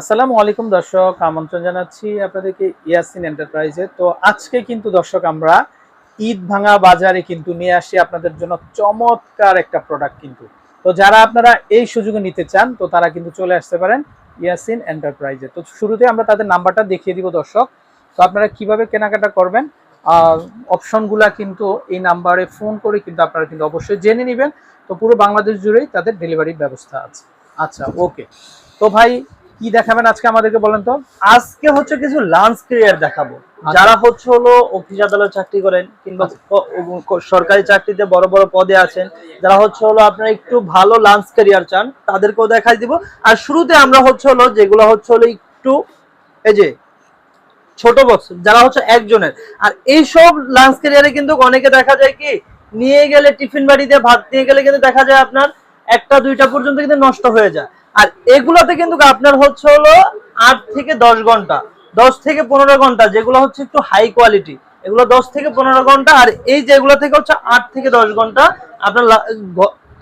আসসালামু আলাইকুম দর্শক, আমন্ত্রণ জানাচ্ছি আপনাদেরকে ইয়াসিন এন্টারপ্রাইজে। তো আজকে কিন্তু দর্শক, আমরা ঈদ ভাঙা বাজারে কিন্তু নিয়ে আসি আপনাদের জন্য চমৎকার একটা প্রোডাক্ট কিন্তু। তো যারা আপনারা এই সুযোগে নিতে চান, তো তারা কিন্তু চলে আসতে পারেন ইয়াসিন এন্টারপ্রাইজে। তো শুরুতে আমরা তাদের নাম্বারটা দেখিয়ে দিব দর্শক। তো আপনারা কীভাবে কেনাকাটা করবেন অপশনগুলা কিন্তু এই নাম্বারে ফোন করে কিন্তু আপনারা কিন্তু অবশ্যই জেনে নেবেন। তো পুরো বাংলাদেশ জুড়েই তাদের ডেলিভারির ব্যবস্থা আছে। আচ্ছা ওকে। তো ভাই কি দেখাবেন আজকে আমাদেরকে বলেন তো? আজকে হচ্ছে কিছু লাঞ্চ ক্যারিয়ার দেখাবো। আচ্ছা। যারা হচ্ছে হলো অফিস আদালত চাকরি করেন কিংবা ক- সরকারি চাকরিতে বড় বড় পদে আছেন যারা হচ্ছে হলো আপনারা একটু ভালো লাঞ্চ ক্যারিয়ার চান তাদেরকেও দেখাই দিব। আর শুরুতে আমরা হচ্ছে হলো যেগুলো হচ্ছে হলো একটু এই যে ছোট বক্স যারা হচ্ছে একজনের। আর এই সব লাঞ্চ ক্যারিয়ারে কিন্তু অনেকে দেখা যায় কি নিয়ে গেলে টিফিন বাড়িতে ভাত নিয়ে গেলে কিন্তু দেখা যায় আপনার একটা দুইটা পর্যন্ত কিন্তু নষ্ট হয়ে যায়। আর এগুলোতে কিন্তু আপনার হচ্ছে হলো আট থেকে দশ ঘণ্টা দশ থেকে পনেরো ঘণ্টা যেগুলো হচ্ছে একটু হাই কোয়ালিটি এগুলো দশ থেকে পনেরো ঘণ্টা আর এই যেগুলো থেকে হচ্ছে আট থেকে দশ ঘণ্টা আপনার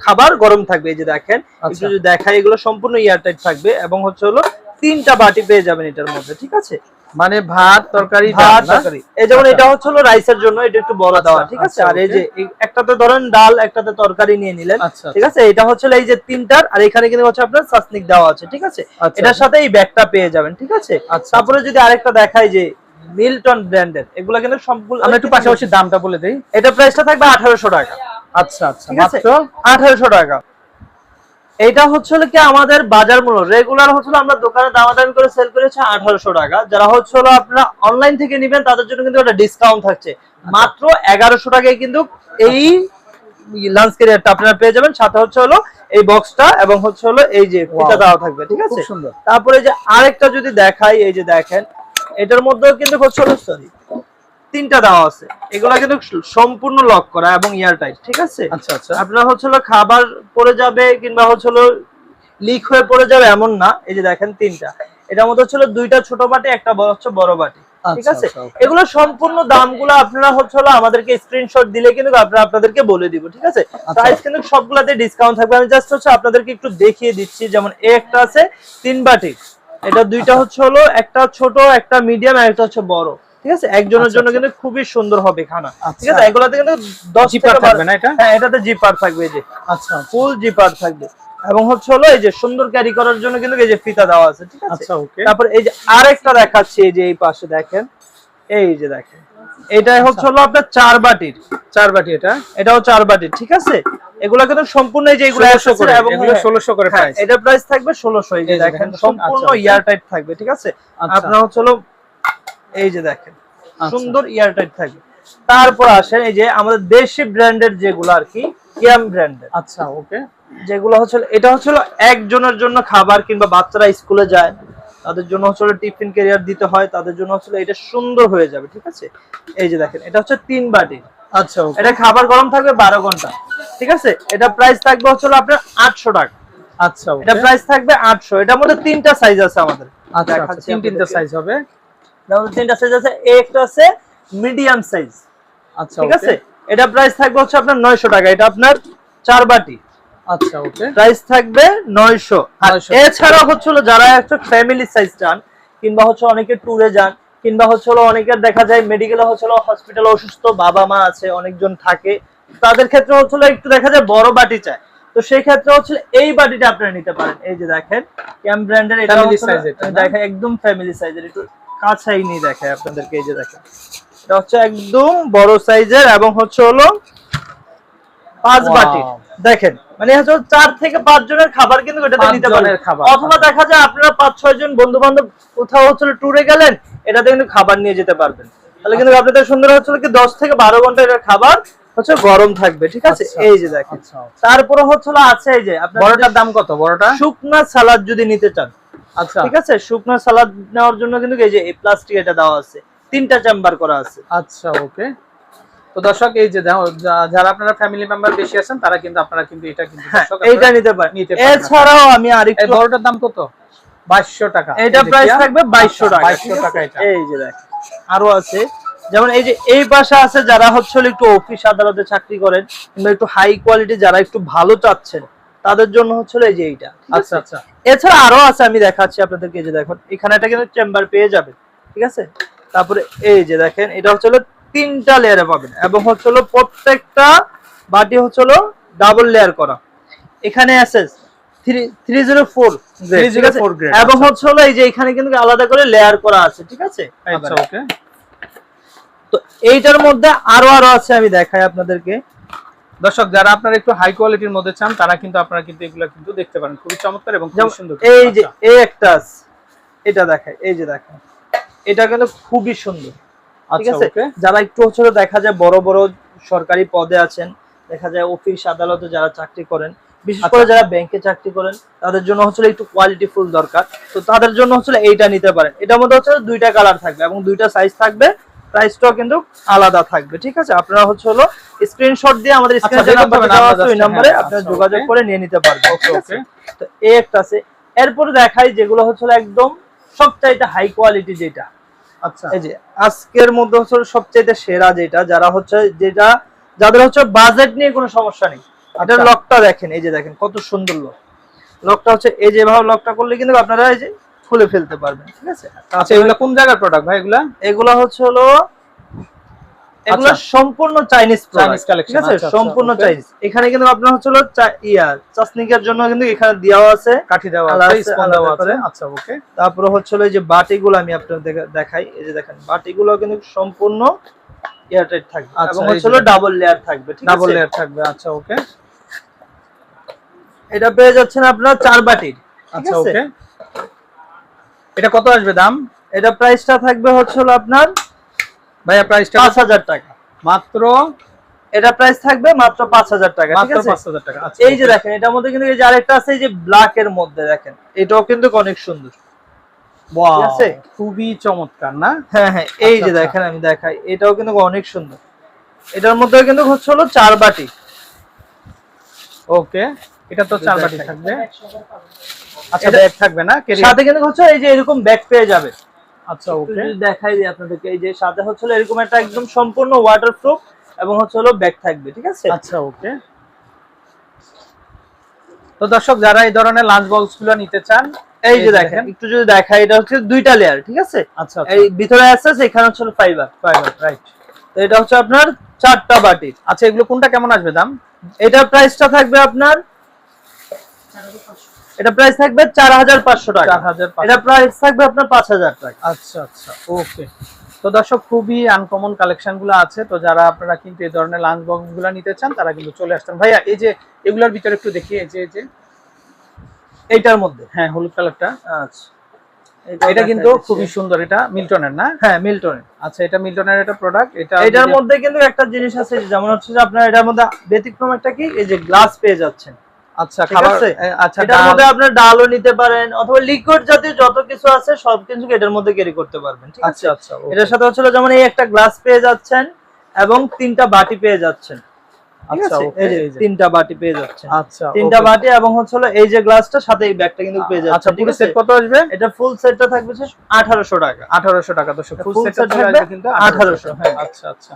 খাবার গরম থাকবে এই যে দেখেন একটু আচ্ছা। যদি দেখাই এগুলো সম্পূর্ণ এয়ারটাইট থাকবে এবং হচ্ছে হলো তিনটা বাটি পেয়ে যাবেন এটার মধ্যে ঠিক আছে? মানে ভাত তরকারি ভাত তরকারি। এই যেমন আচ্ছা। এটা হচ্ছে হলো রাইসের জন্য এটা একটু বড় আচ্ছা, দেওয়া ঠিক আছে? আচ্ছা, আর এই যে একটাতে ধরেন ডাল একটাতে তরকারি নিয়ে নিলেন আচ্ছা ঠিক আছে? এটা হচ্ছে এই যে তিনটার আর এখানে কিন্তু হচ্ছে আপনার সাসনিক দেওয়া আছে ঠিক আছে? আচ্ছা। এটার সাথে এই ব্যাগটা পেয়ে যাবেন ঠিক আছে? আচ্ছা। তারপরে যদি আরেকটা দেখাই যে মিল্টন ব্র্যান্ডের এগুলো কিন্তু সম্পূর্ণ আমরা একটু পাশাপাশি দামটা বলে দেই। এটা প্রাইসটা থাকবে আঠারোশো টাকা। আচ্ছা আচ্ছা ঠিক আছে? মাত্র? আঠারোশো টাকা। এটা হচ্ছে কি আমাদের বাজার মূল্য। রেগুলার হচ্ছে আমরা দোকানে দামাদামি করে সেল করেছি আঠারোশো টাকা। যারা হচ্ছে আপনারা অনলাইন থেকে নেবেন তাদের জন্য কিন্তু একটা ডিসকাউন্ট থাকছে। মাত্র এগারোশো টাকায় কিন্তু এই লাঞ্চ ক্যারিয়ারটা আপনারা পেয়ে যাবেন। সাথে হচ্ছে হলো এই বক্সটা এবং হচ্ছে হলো এই যে ফিতা দেওয়া থাকবে ঠিক আছে? সুন্দর। তারপরে যে আরেকটা যদি দেখাই এই যে দেখেন এটার মধ্যেও কিন্তু হচ্ছে হলো সরি তিনটা দেওয়া আছে। এগুলা কিন্তু সম্পূর্ণ লক করা এবং এয়ারটাইট ঠিক আছে? আচ্ছা আচ্ছা। আপনার হচ্ছে খাবার পড়ে যাবে কিংবা হচ্ছে লিক হয়ে পড়ে যাবে এমন না। এই যে দেখেন তিনটা। এটার মধ্যে হচ্ছে দুইটা ছোট বাটি একটা হচ্ছে বড় বাটি ঠিক আচ্ছা, আছে? এগুলো সম্পূর্ণ দামগুলো আপনারা হচ্ছে আমাদেরকে স্ক্রিনশট দিলে কিন্তু আমরা আপনাদেরকে বলে দিব ঠিক আছে। প্রাইস কিন্তু সবগুলাতে ডিসকাউন্ট থাকবে। আমি জাস্ট হচ্ছে আপনাদেরকে একটু দেখিয়ে দিচ্ছি। যেমন এই একটা আছে তিন বাটি। এটা দুইটা। হচ্ছে হলো একটা ছোট একটা মিডিয়াম আর একটা হচ্ছে বড়। ঠিক আছে? একজনের আচ্ছা, জন্য আচ্ছা। কিন্তু খুবই সুন্দর হবে খানা। ঠিক আচ্ছা। আছে এগুলাতে কিন্তু দশ জিপার থাকবে না এটা? হ্যাঁ এটাতে জিপার থাকবে এই যে। আচ্ছা ফুল জিপার থাকবে। এবং হচ্ছে হলো এই যে সুন্দর ক্যারি করার জন্য কিন্তু এই যে ফিতা দেওয়া আছে ঠিক আছে? আচ্ছা ওকে তারপর এই যে আরেকটা দেখাচ্ছি এই যে এই পাশে দেখেন। এই যে দেখেন। এটাই হচ্ছে হলো আপনার চার বাটির। চার বাটি এটা? এটাও চার বাটির ঠিক আছে? এগুলা কিন্তু সম্পূর্ণ এই যে এগুলো ষোলোশো করে এবং এগুলো হ্যাঁ, ষোলোশো করে হ্যাঁ, প্রাইস এটা প্রাইস থাকবে ষোলোশো এই যে দেখেন সম্পূর্ণ আচ্ছা, ইয়ার টাইট থাকবে ঠিক আছে? আচ্ছা। আপনার হচ্ছে হলো এই যে দেখেন আচ্ছা। সুন্দর ইয়ার টাইট থাকবে। তারপর আসেন এই যে আমাদের দেশি ব্র্যান্ডের যেগুলো আর কি ব্র্যান্ডের। আচ্ছা ওকে। যেগুলো হচ্ছে এটা হচ্ছে একজনের জন্য খাবার কিংবা বাচ্চারা স্কুলে যায় তাদের জন্য হচ্ছে টিফিন ক্যারিয়ার দিতে হয় তাদের জন্য হচ্ছে এটা সুন্দর হয়ে যাবে ঠিক আছে? এই যে দেখেন এটা হচ্ছে তিন বাটি। আচ্ছা এটা খাবার গরম থাকবে বারো ঘণ্টা ঠিক আছে? এটা প্রাইস থাকবে হচ্ছে আপনার আটশো টাকা। আচ্ছা এটা প্রাইস থাকবে আটশো এটার মধ্যে তিনটা সাইজ আছে আমাদের। আচ্ছা আচ্ছা তিন তিনটা সাইজ হবে। এটার তিনটা সাইজ আছে এই একটা আছে মিডিয়াম সাইজ আচ্ছা ঠিক আছে? এটা প্রাইস থাকবে হচ্ছে আপনার নয়শো টাকা এটা আপনার চার বাটি। আচ্ছা ওকে প্রাইস থাকবে আর এছাড়া হচ্ছে যারা একটা ফ্যামিলি সাইজ চান কিংবা হচ্ছে অনেকে ট্যুরে যান কিংবা হচ্ছে অনেকের দেখা যায় মেডিকেলে হচ্ছে হসপিটালে অসুস্থ বাবা মা আছে অনেকজন থাকে তাদের ক্ষেত্রে হচ্ছে একটু দেখা যায় বড় বাটি চায়। তো সেই ক্ষেত্রে হচ্ছে এই বাটিটা আপনারা নিতে পারেন। এই যে দেখেন ক্যাম ব্র্যান্ডের এটা? দেখেন একদম ফ্যামিলি সাইজের একটু কাছাই নিয়ে দেখায় আপনাদেরকে এই যে দেখেন। এটা হচ্ছে একদম বড় সাইজের এবং হচ্ছে হলো পাঁচ বাটি। দেখেন মানে হচ্ছে চার থেকে পাঁচ জনের খাবার কিন্তু এটাতে নিতে পারেন। খাবার। অথবা দেখা যায় আপনারা পাঁচ ছয় জন বন্ধু বান্ধব কোথাও হচ্ছে ট্যুরে গেলেন এটাতে কিন্তু খাবার নিয়ে যেতে পারবেন। তাহলে কিন্তু আপনাদের সুন্দর হচ্ছে কি দশ থেকে বারো ঘণ্টা এটা খাবার হচ্ছে গরম থাকবে ঠিক আছে? আচ্ছা, এই যে দেখেন। আচ্ছা তারপরে হচ্ছে আছে এই যে বড়টার দাম কত? বড়টা? শুকনা সালাদ যদি নিতে চান। আচ্ছা। ঠিক আছে? শুকনা সালাদ নেওয়ার জন্য কিন্তু এই যে এই প্লাস্টিক এটা দেওয়া আছে। তিনটা চেম্বার করা আছে। আচ্ছা ওকে তো দর্শক এই যে দেখো, যারা আপনারা ফ্যামিলি মেম্বার বেশি আছেন তারা কিন্তু আপনারা কিন্তু এটা কিন্তু হ্যাঁ এইটা নিতে পারেন। নিতে পারেন এছাড়াও আমি এই আরেকটু বড়টার দাম কত? বাইশশো টাকা। এটা প্রাইস থাকবে বাইশশো আচ্ছা, টাকা। 2200 টাকা এটা। এই যে দেখ আরও আছে। যেমন এই যে এই পাশে আছে যারা হচ্ছে একটু অফিস আদালতে চাকরি করেন কিংবা একটু হাই কোয়ালিটি যারা একটু ভালো চাচ্ছেন তাদের জন্য হচ্ছে এই যে এইটা। আচ্ছা আচ্ছা। এছাড়া আরও আছে আমি দেখাচ্ছি আপনাদেরকে এই যে দেখুন এখানে একটা কিন্তু চেম্বার পেয়ে যাবে ঠিক আছে? তারপরে এই যে দেখেন এটা হচ্ছে হলো তিনটা লেয়ারে পাবেন এবং হচ্ছে হলো প্রত্যেকটা বাটি হচ্ছে হলো ডাবল লেয়ার করা। এখানে আছে? থ্রি থ্রি জিরো ফোর 304 এবং আচ্ছা। হচ্ছে হলো এই যে এখানে কিন্তু আলাদা করে লেয়ার করা আছে ঠিক আছে? আচ্ছা ওকে তো এইটার মধ্যে আরও আরও আছে আমি দেখাই আপনাদেরকে। দর্শক যারা আপনারা একটু হাই কোয়ালিটির মধ্যে চান তারা কিন্তু আপনারা কিন্তু এগুলো কিন্তু দেখতে পারেন। খুবই চমৎকার এবং যেমন সুন্দর। এই যে আচ্ছা, এই একটা এটা দেখায় এই যে দেখেন। এটা কিন্তু খুবই সুন্দর। ঠিক আচ্ছা আছে? যারা একটু হচ্ছে দেখা যায় বড় বড় সরকারি পদে আছেন দেখা যায় অফিস আদালতে যারা চাকরি করেন বিশেষ আচ্ছা। করে যারা ব্যাংকে চাকরি করেন তাদের জন্য হচ্ছে একটু কোয়ালিটি ফুল দরকার। তো তাদের জন্য হচ্ছে এইটা নিতে পারেন। এটার মধ্যে হচ্ছে দুইটা কালার থাকবে এবং দুইটা সাইজ থাকবে প্রাইসটাও কিন্তু আলাদা থাকবে ঠিক আছে? আপনারা হচ্ছে হলো স্ক্রিনশট দিয়ে আমাদের আচ্ছা, স্ক্রিনে করতে নাম্বার দেওয়া আছে ওই নম্বরে হ্যাঁ, আপনারা আচ্ছা, যোগাযোগ করে নিয়ে নিতে পারবেন ওকে ওকে। তো এই একটা আছে এরপরে দেখাই যেগুলো হচ্ছে একদম সবচাইতে হাই কোয়ালিটি যেটা। আচ্ছা। এই যে আজকের মধ্যে হচ্ছে সবচেয়ে সেরা যেটা যারা হচ্ছে যেটা যাদের হচ্ছে বাজেট নিয়ে কোনো সমস্যা নেই। এটার আচ্ছা। লকটা দেখেন এই যে দেখেন কত সুন্দর লক লকটা হচ্ছে এই যেভাবে লকটা করলে কিন্তু আপনারা এই যে খুলে ফেলতে পারবেন ঠিক আছে? আচ্ছা এগুলো কোন জায়গার প্রোডাক্ট ভাই এগুলা? এগুলা হচ্ছে হলো এগুলো আচ্ছা। সম্পূর্ণ চাইনিজ Chinese collection, ঠিক আছে? আচ্ছা, আচ্ছা, সম্পূর্ণ চাইনিজ এখানে কিন্তু আপনার হচ্ছে হলো ইয়া চাসনিকের জন্য কিন্তু এখানে দেওয়া আছে কাঠি দেওয়া আছে স্পন দেওয়া আছে আচ্ছা ওকে তারপর হচ্ছে হলো এই যে বাটিগুলো আমি আপনাদের দেখাই এই যে দেখেন বাটিগুলো কিন্তু সম্পূর্ণ এয়ারটাইট থাকবে এবং হচ্ছে হলো ডাবল লেয়ার থাকবে ঠিক আছে? ডাবল লেয়ার থাকবে আচ্ছা ওকে এটা পেয়ে যাচ্ছেন আপনার চার বাটির আচ্ছা ওকে এটা কত আসবে দাম? এটা প্রাইসটা থাকবে হচ্ছে হলো আপনার ভাইয়া প্রাইসটা পাঁচ হাজার টাকা। মাত্র? এটা প্রাইস থাকবে মাত্র পাঁচ হাজার টাকা ঠিক মাত্র আছে? পাঁচ হাজার টাকা আচ্ছা এই যে দেখেন এটার মধ্যে কিন্তু এই যে আরেকটা আছে এই যে ব্ল্যাক এর মধ্যে দেখেন। এটাও কিন্তু অনেক সুন্দর? খুবই চমৎকার না? হ্যাঁ হ্যাঁ এই আচ্ছা, যে আচ্ছা। দেখেন আমি দেখাই। এটাও কিন্তু অনেক সুন্দর। এটার মধ্যে কিন্তু হচ্ছে হলো চার বাটি। ওকে এটা তো চার বাটি থাকবে। আচ্ছা ব্যাগ থাকবে না? সাথে কিন্তু হচ্ছে এই যে এরকম ব্যাগ পেয়ে যাবে। আচ্ছা ওকে দেখাই দিই আপনাদেরকে এই যে সাথে হচ্ছে এরকম একটা একদম সম্পূর্ণ ওয়াটারপ্রুফ এবং হচ্ছে হলো ব্যাগ থাকবে ঠিক আছে? আচ্ছা ওকে তো দর্শক যারা এই ধরনের লাঞ্চ বক্সগুলো নিতে চান এই যে দেখেন একটু যদি দেখাই এটা হচ্ছে দুইটা লেয়ার ঠিক আছে? আচ্ছা এই ভিতরে আছে এখানে হচ্ছে ফাইবার ফাইবার রাইট তো এটা হচ্ছে আপনার চারটা বাটি। আচ্ছা এগুলো কোনটা কেমন আসবে দাম? এটার প্রাইসটা থাকবে আপনার এটা প্রাইস থাকবে চার হাজার পাঁচশো টাকা। এটা প্রাইস থাকবে আপনার পাঁচ হাজার টাকা। আচ্ছা আচ্ছা ওকে তো দর্শক খুবই আনকমন কালেকশনগুলো আছে। তো যারা আপনারা কিন্তু এই ধরনের লাঞ্চ বক্সগুলো নিতে চান তারা কিন্তু চলে আসতেন ভাইয়া এই যে এগুলোর ভিতরে একটু দেখি এই যে এই যে এইটার মধ্যে। হ্যাঁ হলুদ কালারটা আচ্ছা। এটা কিন্তু খুবই সুন্দর। এটা মিল্টনের না? হ্যাঁ মিল্টনের আচ্ছা এটা মিল্টনের একটা প্রোডাক্ট এটা এটার মধ্যে কিন্তু একটা জিনিস আছে যেমন হচ্ছে যে আপনার এটার মধ্যে ব্যতিক্রম একটা কি? এই যে গ্লাস পেয়ে যাচ্ছেন। আচ্ছা খাবার আচ্ছা এটার মধ্যে আপনার ডালও নিতে পারেন অথবা লিকুইড জাতীয় যত কিছু আছে সব কিছু এটার মধ্যে ক্যারি করতে পারবেন ঠিক আছে? আচ্ছা আচ্ছা এটার সাথে হচ্ছিল যেমন এই একটা গ্লাস পেয়ে যাচ্ছেন এবং তিনটা বাটি পেয়ে যাচ্ছেন। আচ্ছা। তিনটা বাটি পেয়ে যাচ্ছেন। আচ্ছা তিনটা বাটি এবং হচ্ছিল এই যে গ্লাসটা সাথে এই ব্যাগটা কিন্তু পেয়ে আচ্ছা যাচ্ছেন পুরো সেট কত আসবে? এটা ফুল সেটটা থাকবে আঠারোশো টাকা। আঠারোশো টাকা দর্শক ফুল সেট থাকবে কিন্তু 1800 হ্যাঁ। আচ্ছা আচ্ছা।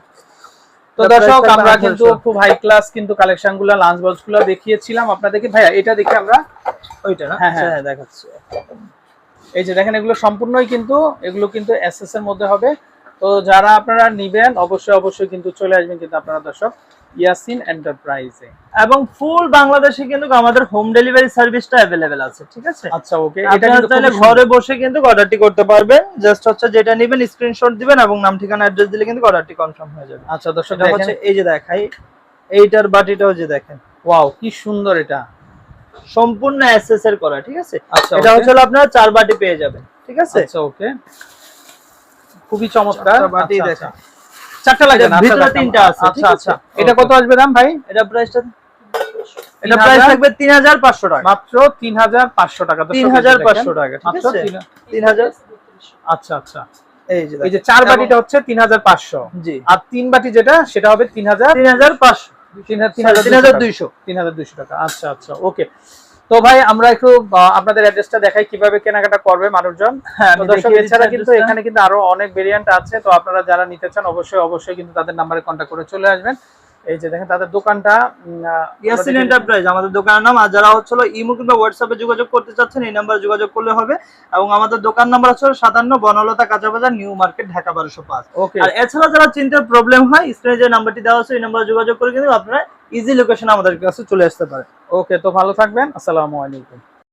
তো দর্শক আমরা কিন্তু খুব হাই ক্লাস কিন্তু কালেকশনগুলো লাঞ্চ বক্সগুলো দেখিয়েছিলাম। আপনাদেরকে ভাইয়া এটা দেখে আমরা ওইটা না? হ্যাঁ, হ্যাঁ। হ্যাঁ দেখাচ্ছি। এই যে দেখেন এগুলো সম্পূর্ণই কিন্তু এগুলো কিন্তু এসএস এর মধ্যে হবে। তো যারা আপনারা নিবেন অবশ্যই অবশ্যই কিন্তু চলে আসবেন কিন্তু আপনারা দর্শক। ইয়াসিন এন্টারপ্রাইজে। এবং ফুল বাংলাদেশে কিন্তু আমাদের হোম ডেলিভারি সার্ভিসটা অ্যাভেলেবেল আছে ঠিক আছে? আচ্ছা ওকে এটা কিন্তু খুবই ঘরে বসে কিন্তু অর্ডারটি করতে পারবেন। জাস্ট হচ্ছে যেটা নেবেন স্ক্রিনশট দিবেন এবং নাম ঠিকানা অ্যাড্রেস দিলে কিন্তু অর্ডারটি কনফার্ম হয়ে যাবে। আচ্ছা দর্শক হচ্ছে এই যে দেখাই এইটার বাটিটাও যে দেখেন ওয়াও কি সুন্দর এটা। সম্পূর্ণ এসএস এর করা ঠিক আছে? আচ্ছা এটা হচ্ছে আপনার চার বাটি পেয়ে যাবেন ঠিক আছে? আচ্ছা ওকে। খুবই চমৎকার বাটি আচ্ছা, দেখেন। আচ্ছা। চারটা লাগে না? ভিতরে আচ্ছা, তিনটা আছে, আচ্ছা। আচ্ছা এটা কত আসবে দাম ভাই? এটা প্রাইসটা এটা প্রাইস থাকবে তিন হাজার পাঁচশো টাকা। মাত্র তিন হাজার পাঁচশো টাকা। দর্শক, তিন এই যে হাজার দেখেন। পাঁচশো টাকা মাত্র আছে তিন- তিন হাজার আচ্ছা আচ্ছা। এই যে এই যে চার বাটিটা হচ্ছে তিন হাজার পাঁচশো। জি। আর তিন বাটি যেটা সেটা হবে তিন হাজার তিন হাজার পাঁচশো। তিন হাজার তিন হাজার দুইশো। তিন হাজার দুইশো টাকা। আচ্ছা আচ্ছা ওকে। তো ভাই আমরা একটু আপনাদের অ্যাড্রেসটা দেখাই কীভাবে কেনাকাটা করবে মানুষজন। হ্যাঁ দর্শক এছাড়া কিন্তু এখানে কিন্তু আরও অনেক ভেরিয়েন্ট আছে। তো আপনারা যারা নিতে চান অবশ্যই অবশ্যই কিন্তু তাদের নাম্বারে কন্ট্যাক্ট করে চলে আসবেন। এই যে দেখেন তাদের দোকানটা ইয়াসিন এন্টারপ্রাইজ আমাদের দোকানের নাম। আর যারা হচ্ছে হলো ইমো কিংবা হোয়াটসঅ্যাপে যোগাযোগ করতে চাচ্ছেন এই নাম্বারে যোগাযোগ করলে হবে। এবং আমাদের দোকান নাম্বার হচ্ছে সাতান্ন বনলতা কাঁচা বাজার নিউ মার্কেট ঢাকা বারোশো পাঁচ। ওকে আর এছাড়া যারা চিনতে প্রবলেম হয় স্ক্রিনে যে নাম্বারটি দেওয়া আছে এই নাম্বারে যোগাযোগ করে কিন্তু আপনারা ইজি লোকেশন আমাদের কাছে চলে আসতে পারে ওকে তো ভালো থাকবেন। আসসালামু আলাইকুম।